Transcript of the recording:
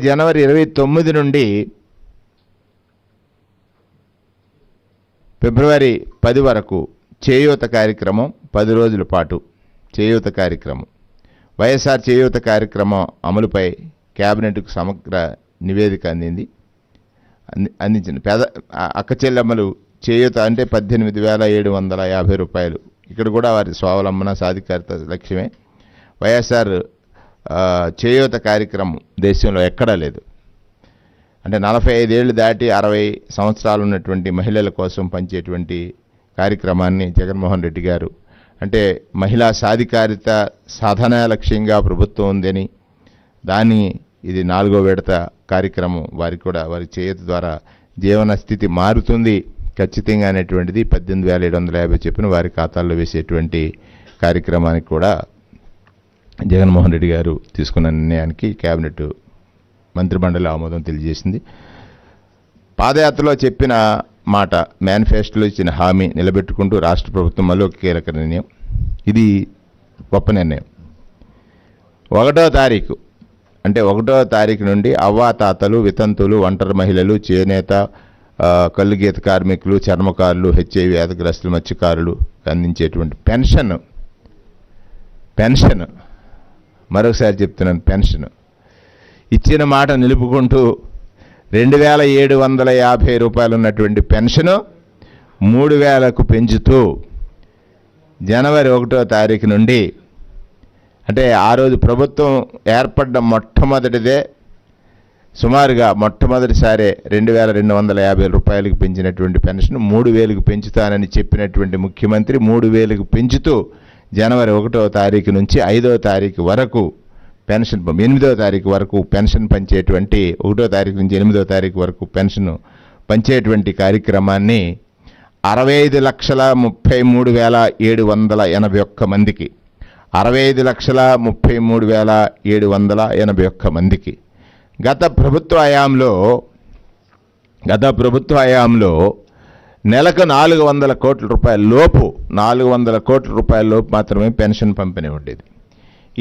జనవరి ఇరవై తొమ్మిది నుండి ఫిబ్రవరి పది వరకు చేయూత కార్యక్రమం పది రోజుల పాటు చేయూత కార్యక్రమం. వైఎస్ఆర్ చేయూత కార్యక్రమం అమలుపై కేబినెట్కు సమగ్ర నివేదిక అందింది. అంది అందించింది. పేద అక్క చెల్లెమ్మలు చేయూత అంటే పద్దెనిమిది వేల ఏడు వందల యాభై రూపాయలు. ఇక్కడ కూడా వారి స్వావలంబన సాధికారత లక్ష్యమే. వైఎస్ఆర్ చేయూత కార్యక్రమం దేశంలో ఎక్కడా లేదు. అంటే నలభై ఐదేళ్ళు దాటి అరవై సంవత్సరాలు ఉన్నటువంటి మహిళల కోసం పంచేటువంటి కార్యక్రమాన్ని జగన్మోహన్ రెడ్డి గారు అంటే మహిళా సాధికారిత సాధన లక్ష్యంగా ప్రభుత్వం ఉందని దాన్ని ఇది నాలుగో విడత కార్యక్రమం వారికి కూడా వారి చేయూత ద్వారా జీవన స్థితి మారుతుంది ఖచ్చితంగా అనేటువంటిది పద్దెనిమిది వేల ఏడు వందల యాభై చెప్పిన వారి ఖాతాల్లో వేసేటువంటి కార్యక్రమానికి కూడా జగన్మోహన్ రెడ్డి గారు తీసుకున్న నిర్ణయానికి కేబినెట్ మంత్రిమండలి ఆమోదం తెలియజేసింది. పాదయాత్రలో చెప్పిన మాట మేనిఫెస్టోలో ఇచ్చిన హామీ నిలబెట్టుకుంటూ రాష్ట్ర ప్రభుత్వం మళ్ళీ ఒక కీలక నిర్ణయం. ఇది గొప్ప నిర్ణయం. ఒకటో తారీఖు అంటే ఒకటో తారీఖు నుండి అవ్వాతాతలు వితంతులు ఒంటరి మహిళలు చేనేత కళ్ళు గీత కార్మికులు చర్మకారులు హెచ్ఐవి వ్యాధిగ్రస్తులు మత్స్యకారులు అందించేటువంటి పెన్షన్ పెన్షన్ మరొకసారి చెప్తున్నాను పెన్షన్. ఇచ్చిన మాట నిలుపుకుంటూ రెండు వేల ఏడు వందల యాభై రూపాయలు ఉన్నటువంటి పెన్షను మూడు వేలకు పెంచుతూ జనవరి ఒకటో తారీఖు నుండి అంటే ఆ రోజు ప్రభుత్వం ఏర్పడ్డ మొట్టమొదటిదే సుమారుగా మొట్టమొదటిసారే రెండు వేల రెండు వందల యాభై రూపాయలకు పెంచినటువంటి పెన్షన్ మూడు వేలకు పెంచుతానని చెప్పినటువంటి ముఖ్యమంత్రి మూడు వేలకు పెంచుతూ జనవరి ఒకటో తారీఖు నుంచి ఐదో తారీఖు వరకు పెన్షన్ ఎనిమిదో తారీఖు వరకు పెన్షన్ పంచేటువంటి ఒకటో తారీఖు నుంచి ఎనిమిదో తారీఖు వరకు పెన్షన్ పంచేటువంటి కార్యక్రమాన్ని అరవై ఐదు లక్షల ముప్పై మూడు వేల ఏడు వందల ఎనభై ఒక్క మందికి అరవై ఐదు లక్షల ముప్పై మూడు వేల ఏడు వందల ఎనభై ఒక్క మందికి. గత ప్రభుత్వ హయాంలో గత ప్రభుత్వ హయాంలో నెలకు నాలుగు వందల కోట్ల రూపాయల లోపు నాలుగు వందల కోట్ల రూపాయల లోపు మాత్రమే పెన్షన్ పంపిణీ ఉండేది.